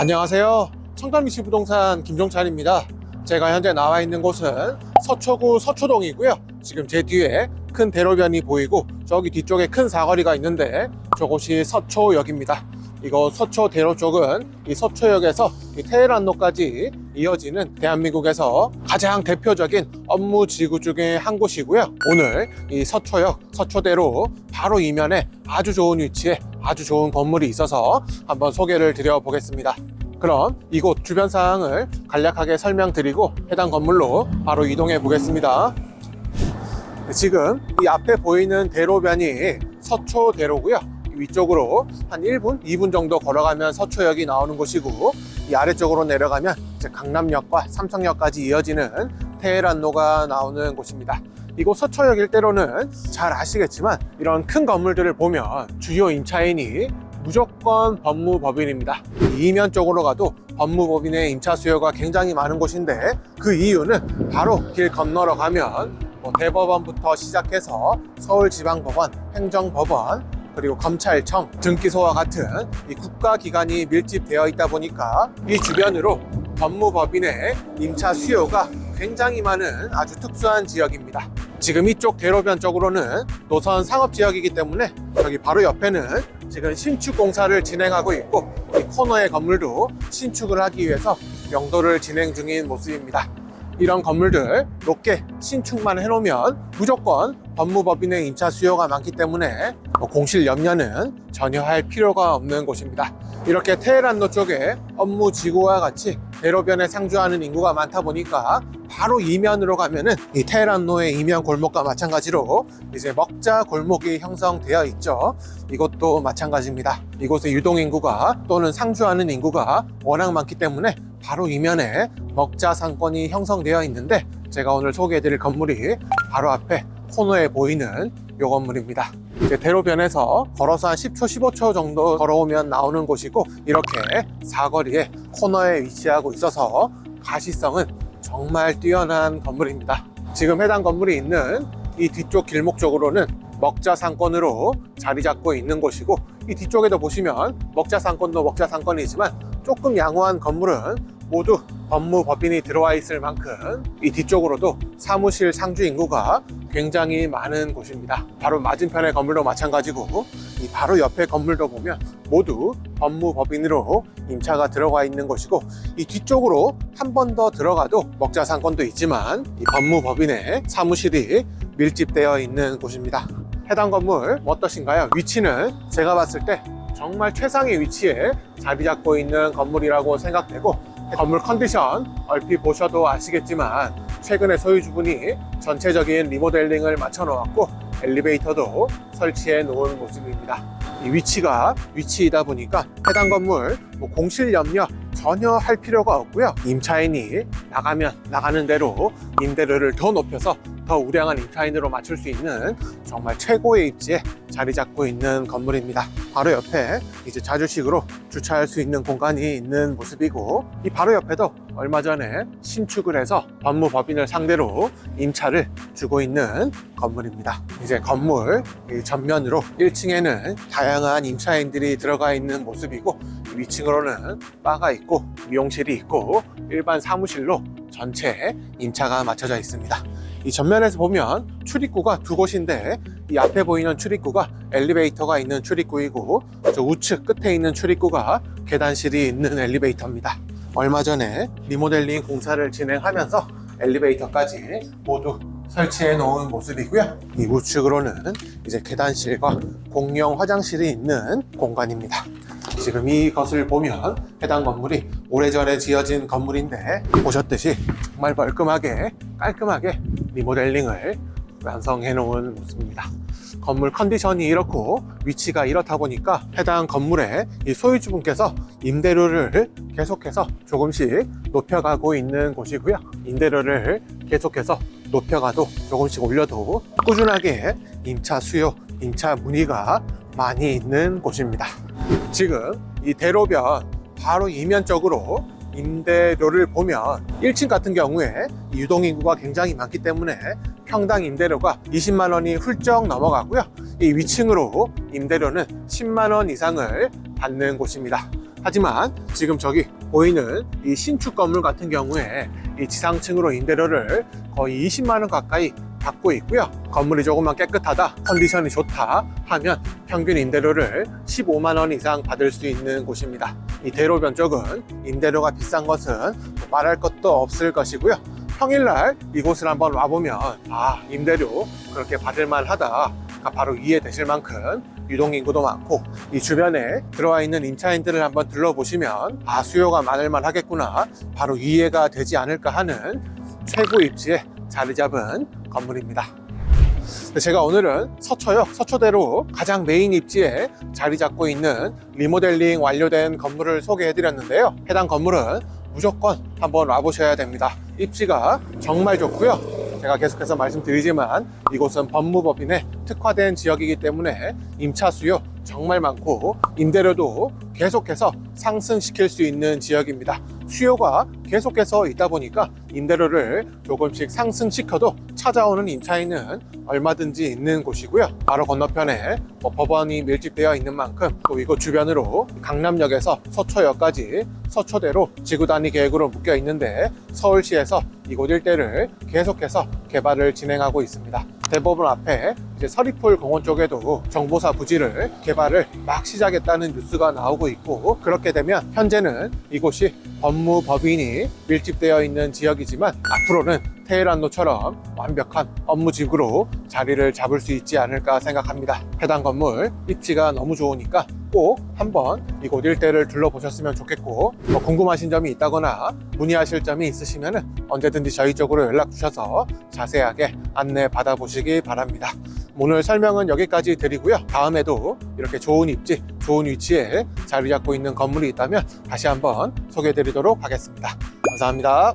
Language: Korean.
안녕하세요. 청담리시 부동산 김종찬입니다. 제가 현재 나와 있는 곳은 서초구 서초동이고요. 지금 제 뒤에 큰 대로변이 보이고 저기 뒤쪽에 큰 사거리가 있는데 저곳이 서초역입니다. 이거 서초 대로 쪽은 이 서초역에서 이 테헤란로까지 이어지는 대한민국에서 가장 대표적인 업무 지구 중에 한 곳이고요. 오늘 이 서초역 서초대로 바로 이면에 아주 좋은 위치에 아주 좋은 건물이 있어서 한번 소개를 드려보겠습니다. 그럼 이곳 주변 사항을 간략하게 설명드리고 해당 건물로 바로 이동해 보겠습니다. 지금 이 앞에 보이는 대로변이 서초대로고요. 위쪽으로 한 1분, 2분 정도 걸어가면 서초역이 나오는 곳이고 이 아래쪽으로 내려가면 이제 강남역과 삼성역까지 이어지는 테헤란로가 나오는 곳입니다. 이곳 서초역 일대로는 잘 아시겠지만 이런 큰 건물들을 보면 주요 임차인이 무조건 법무법인입니다. 이면 쪽으로 가도 법무법인의 임차 수요가 굉장히 많은 곳인데 그 이유는 바로 길 건너러 가면 뭐 대법원부터 시작해서 서울지방법원, 행정법원, 그리고 검찰청, 등기소와 같은 이 국가기관이 밀집되어 있다 보니까 이 주변으로 법무법인의 임차 수요가 굉장히 많은 아주 특수한 지역입니다. 지금 이쪽 대로변 쪽으로는 노선 상업지역이기 때문에 여기 바로 옆에는 지금 신축 공사를 진행하고 있고 이 코너의 건물도 신축을 하기 위해서 명도를 진행 중인 모습입니다. 이런 건물들 높게 신축만 해놓으면 무조건 법무법인의 임차 수요가 많기 때문에 뭐 공실 염려는 전혀 할 필요가 없는 곳입니다. 이렇게 테헤란로 쪽에 업무 지구와 같이 대로변에 상주하는 인구가 많다 보니까 바로 이면으로 가면은 이 테헤란로의 이면 골목과 마찬가지로 이제 먹자 골목이 형성되어 있죠. 이것도 마찬가지입니다. 이곳에 유동 인구가 또는 상주하는 인구가 워낙 많기 때문에 바로 이면에 먹자 상권이 형성되어 있는데 제가 오늘 소개해드릴 건물이 바로 앞에 코너에 보이는 요 건물입니다. 이제 대로변에서 걸어서 한 10초, 15초 정도 걸어오면 나오는 곳이고 이렇게 사거리에 코너에 위치하고 있어서 가시성은 정말 뛰어난 건물입니다. 지금 해당 건물이 있는 이 뒤쪽 길목 쪽으로는 먹자 상권으로 자리 잡고 있는 곳이고 이 뒤쪽에도 보시면 먹자 상권도 먹자 상권이지만 조금 양호한 건물은 모두 법무법인이 들어와 있을 만큼 이 뒤쪽으로도 사무실 상주 인구가 굉장히 많은 곳입니다. 바로 맞은편의 건물도 마찬가지고 이 바로 옆에 건물도 보면 모두 법무법인으로 임차가 들어가 있는 곳이고 이 뒤쪽으로 한 번 더 들어가도 먹자 상권도 있지만 이 법무법인의 사무실이 밀집되어 있는 곳입니다. 해당 건물 어떠신가요? 위치는 제가 봤을 때 정말 최상의 위치에 자리 잡고 있는 건물이라고 생각되고 건물 컨디션 얼핏 보셔도 아시겠지만 최근에 소유주분이 전체적인 리모델링을 맞춰 놓았고 엘리베이터도 설치해 놓은 모습입니다. 이 위치가 위치이다 보니까 해당 건물 뭐 공실 염려 전혀 할 필요가 없고요. 임차인이 나가면 나가는 대로 임대료를 더 높여서 더 우량한 임차인으로 맞출 수 있는 정말 최고의 입지에 자리 잡고 있는 건물입니다. 바로 옆에 이제 자주식으로 주차할 수 있는 공간이 있는 모습이고 이 바로 옆에도 얼마 전에 신축을 해서 법무법인을 상대로 임차를 주고 있는 건물입니다. 이제 건물 이 전면으로 1층에는 다양한 임차인들이 들어가 있는 모습이고 위층으로는 바가 있고 미용실이 있고 일반 사무실로 전체 임차가 맞춰져 있습니다. 이 전면에서 보면 출입구가 두 곳인데 이 앞에 보이는 출입구가 엘리베이터가 있는 출입구이고 저 우측 끝에 있는 출입구가 계단실이 있는 엘리베이터입니다. 얼마 전에 리모델링 공사를 진행하면서 엘리베이터까지 모두 설치해 놓은 모습이고요. 이 우측으로는 이제 계단실과 공용 화장실이 있는 공간입니다. 지금 이것을 보면 해당 건물이 오래전에 지어진 건물인데 보셨듯이 정말 멀끔하게 깔끔하게 리모델링을 완성해 놓은 모습입니다. 건물 컨디션이 이렇고 위치가 이렇다 보니까 해당 건물의 이 소유주분께서 임대료를 계속해서 조금씩 높여가고 있는 곳이고요. 임대료를 계속해서 높여가도 조금씩 올려도 꾸준하게 임차 수요, 임차 문의가 많이 있는 곳입니다. 지금 이 대로변 바로 이면 쪽으로 임대료를 보면 1층 같은 경우에 유동인구가 굉장히 많기 때문에 평당 임대료가 20만 원이 훌쩍 넘어가고요. 이 위층으로 임대료는 10만 원 이상을 받는 곳입니다. 하지만 지금 저기 보이는 이 신축 건물 같은 경우에 이 지상층으로 임대료를 거의 20만 원 가까이 받고 있고요. 건물이 조금만 깨끗하다, 컨디션이 좋다 하면 평균 임대료를 15만 원 이상 받을 수 있는 곳입니다. 이 대로변 쪽은 임대료가 비싼 것은 뭐 말할 것도 없을 것이고요. 평일날 이곳을 한번 와보면 아 임대료 그렇게 받을 만 하다 바로 이해되실 만큼 유동인구도 많고 이 주변에 들어와 있는 임차인들을 한번 둘러보시면 아 수요가 많을 만 하겠구나 바로 이해가 되지 않을까 하는 최고 입지에 자리 잡은 건물입니다. 제가 오늘은 서초역 서초대로 가장 메인 입지에 자리 잡고 있는 리모델링 완료된 건물을 소개해 드렸는데요. 해당 건물은 무조건 한번 와보셔야 됩니다. 입지가 정말 좋고요. 제가 계속해서 말씀드리지만 이곳은 법무법인에 특화된 지역이기 때문에 임차 수요 정말 많고 임대료도 계속해서 상승시킬 수 있는 지역입니다. 수요가 계속해서 있다 보니까 임대료를 조금씩 상승시켜도 찾아오는 임차인은 얼마든지 있는 곳이고요. 바로 건너편에 뭐 법원이 밀집되어 있는 만큼 또 이곳 주변으로 강남역에서 서초역까지 서초대로 지구단위 계획으로 묶여 있는데 서울시에서 이곳 일대를 계속해서 개발을 진행하고 있습니다. 대법원 앞에 이제 서리풀 공원 쪽에도 정보사 부지를 개발을 막 시작했다는 뉴스가 나오고 있고 그렇게 되면 현재는 이곳이 법무법인이 밀집되어 있는 지역이지만 앞으로는 테헤란로처럼 완벽한 업무지구로 자리를 잡을 수 있지 않을까 생각합니다. 해당 건물 입지가 너무 좋으니까 꼭 한번 이곳 일대를 둘러보셨으면 좋겠고 뭐 궁금하신 점이 있다거나 문의하실 점이 있으시면 언제든지 저희 쪽으로 연락 주셔서 자세하게 안내 받아보시기 바랍니다. 오늘 설명은 여기까지 드리고요. 다음에도 이렇게 좋은 입지, 좋은 위치에 자리 잡고 있는 건물이 있다면 다시 한번 소개해 드리도록 하겠습니다. 감사합니다.